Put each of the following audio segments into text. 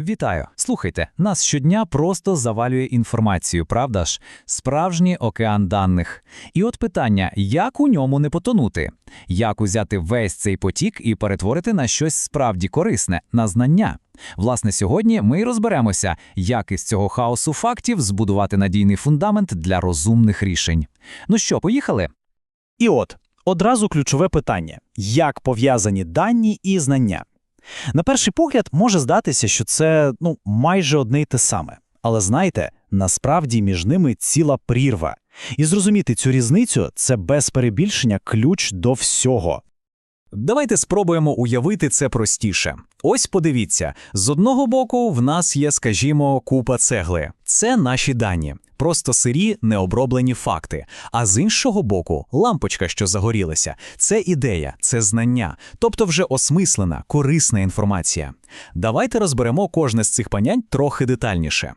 Вітаю. Слухайте, нас щодня просто завалює інформацію, правда ж? Справжній океан даних. І от питання: як у ньому не потонути? Як узяти весь цей потік і перетворити на щось справді корисне, на знання? Власне, сьогодні ми й розберемося, як із цього хаосу фактів збудувати надійний фундамент для розумних рішень. Ну що, поїхали? І от, одразу ключове питання: як пов'язані дані і знання? На перший погляд може здатися, що це ну, майже одне й те саме. Але знаєте, насправді між ними ціла прірва. І зрозуміти цю різницю це без перебільшення ключ до всього. Давайте спробуємо уявити це простіше. Ось подивіться, з одного боку в нас є, скажімо, купа цегли. Це наші дані, просто сирі, необроблені факти. А з іншого боку, лампочка, що загорілася, це ідея, це знання, тобто вже осмислена, корисна інформація. Давайте розберемо кожне з цих понять трохи детальніше.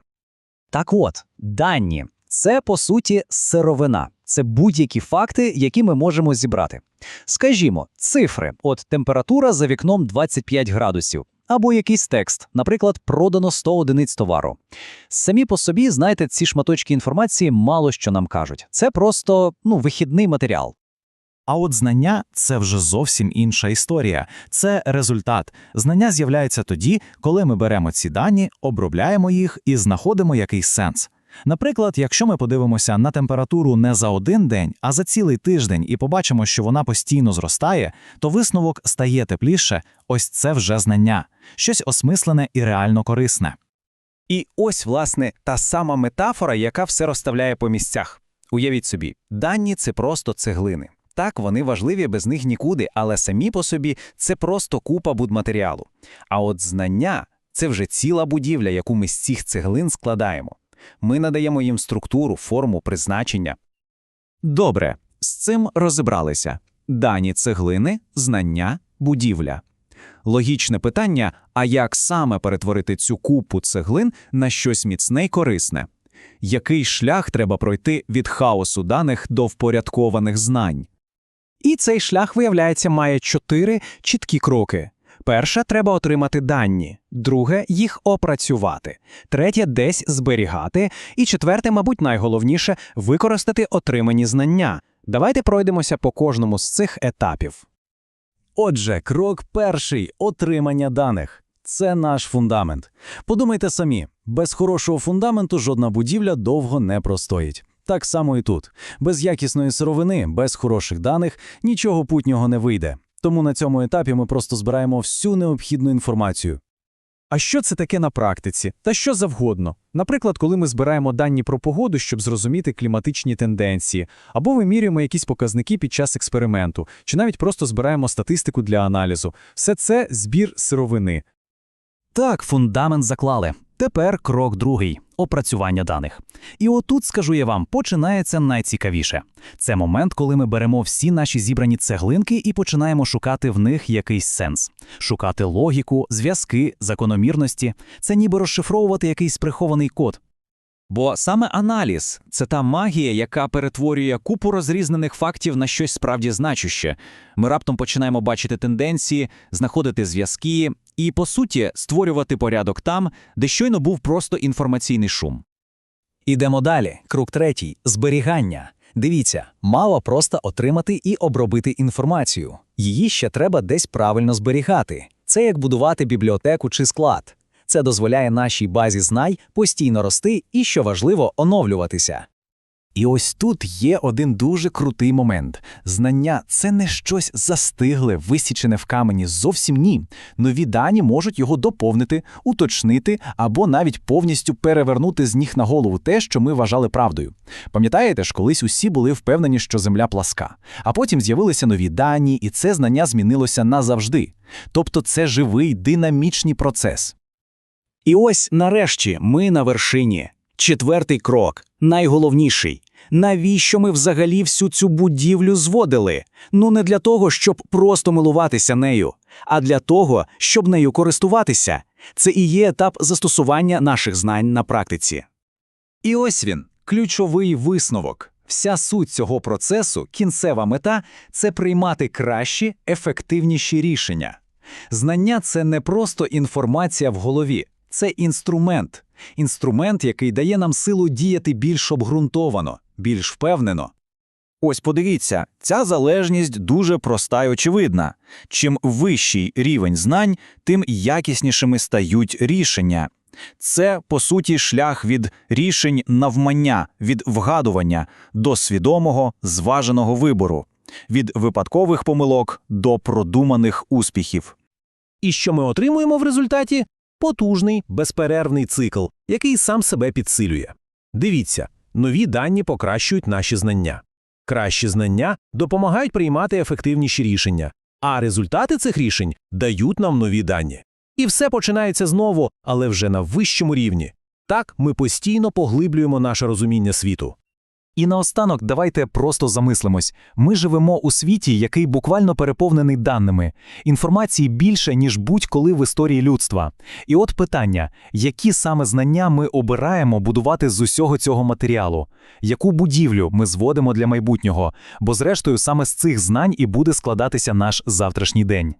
Так от, дані це по суті сировина. Це будь-які факти, які ми можемо зібрати. Скажімо, цифри, от температура за вікном 25 градусів, або якийсь текст, наприклад, продано 100 одиниць товару. Самі по собі, знаєте, ці шматочки інформації мало що нам кажуть. Це просто ну, вихідний матеріал. А от знання це вже зовсім інша історія. Це результат. Знання з'являються тоді, коли ми беремо ці дані, обробляємо їх і знаходимо якийсь сенс. Наприклад, якщо ми подивимося на температуру не за один день, а за цілий тиждень і побачимо, що вона постійно зростає, то висновок стає тепліше, ось це вже знання, щось осмислене і реально корисне. І ось, власне, та сама метафора, яка все розставляє по місцях. Уявіть собі, дані це просто цеглини. Так, вони важливі, без них нікуди, але самі по собі це просто купа будматеріалу. А от знання це вже ціла будівля, яку ми з цих цеглин складаємо. Ми надаємо їм структуру, форму, призначення. Добре, з цим розібралися. Дані цеглини, знання, будівля. Логічне питання: а як саме перетворити цю купу цеглин на щось міцне й корисне? Який шлях треба пройти від хаосу даних до впорядкованих знань? І цей шлях, виявляється, має чотири чіткі кроки. Перше треба отримати дані, друге їх опрацювати, третє десь зберігати, і четверте, мабуть, найголовніше використати отримані знання. Давайте пройдемося по кожному з цих етапів. Отже, крок перший отримання даних. Це наш фундамент. Подумайте самі, без хорошого фундаменту жодна будівля довго не простоїть. Так само і тут. Без якісної сировини, без хороших даних нічого путнього не вийде. Тому на цьому етапі ми просто збираємо всю необхідну інформацію. А що це таке на практиці? Та що завгодно. Наприклад, коли ми збираємо дані про погоду, щоб зрозуміти кліматичні тенденції, або вимірюємо якісь показники під час експерименту, чи навіть просто збираємо статистику для аналізу. Все це збір сировини. Так, фундамент заклали. Тепер крок другий опрацювання даних. І отут, скажу я вам, починається найцікавіше. Це момент, коли ми беремо всі наші зібрані цеглинки і починаємо шукати в них якийсь сенс, шукати логіку, зв'язки, закономірності. Це ніби розшифровувати якийсь прихований код. Бо саме аналіз це та магія, яка перетворює купу розрізнених фактів на щось справді значуще. Ми раптом починаємо бачити тенденції, знаходити зв'язки і, по суті, створювати порядок там, де щойно був просто інформаційний шум. Ідемо далі. Крок третій зберігання. Дивіться, мало просто отримати і обробити інформацію. Її ще треба десь правильно зберігати. Це як будувати бібліотеку чи склад. Це дозволяє нашій базі знань постійно рости і, що важливо, оновлюватися. І ось тут є один дуже крутий момент. Знання це не щось застигле, висічене в камені. Зовсім ні. Нові дані можуть його доповнити, уточнити або навіть повністю перевернути з ніг на голову те, що ми вважали правдою. Пам'ятаєте ж, колись усі були впевнені, що земля пласка, а потім з'явилися нові дані, і це знання змінилося назавжди. Тобто це живий динамічний процес. І ось нарешті ми на вершині. Четвертий крок, найголовніший. Навіщо ми взагалі всю цю будівлю зводили? Ну не для того, щоб просто милуватися нею, а для того, щоб нею користуватися. Це і є етап застосування наших знань на практиці. І ось він, ключовий висновок. Вся суть цього процесу, кінцева мета це приймати кращі, ефективніші рішення. Знання це не просто інформація в голові, Це інструмент. Інструмент, який дає нам силу діяти більш обґрунтовано, більш впевнено. Ось подивіться, ця залежність дуже проста й очевидна. Чим вищий рівень знань, тим якіснішими стають рішення. Це, по суті, шлях від рішень навмання, від вгадування до свідомого, зваженого вибору, від випадкових помилок до продуманих успіхів. І що ми отримуємо в результаті? Потужний, безперервний цикл, який сам себе підсилює. Дивіться, нові дані покращують наші знання. Кращі знання допомагають приймати ефективніші рішення, а результати цих рішень дають нам нові дані. І все починається знову, але вже на вищому рівні. Так ми постійно поглиблюємо наше розуміння світу. І наостанок давайте просто замислимось. Ми живемо у світі, який буквально переповнений даними. Інформації більше, ніж будь-коли в історії людства. І от питання, які саме знання ми обираємо будувати з усього цього матеріалу? Яку будівлю ми зводимо для майбутнього? Бо зрештою саме з цих знань і буде складатися наш завтрашній день.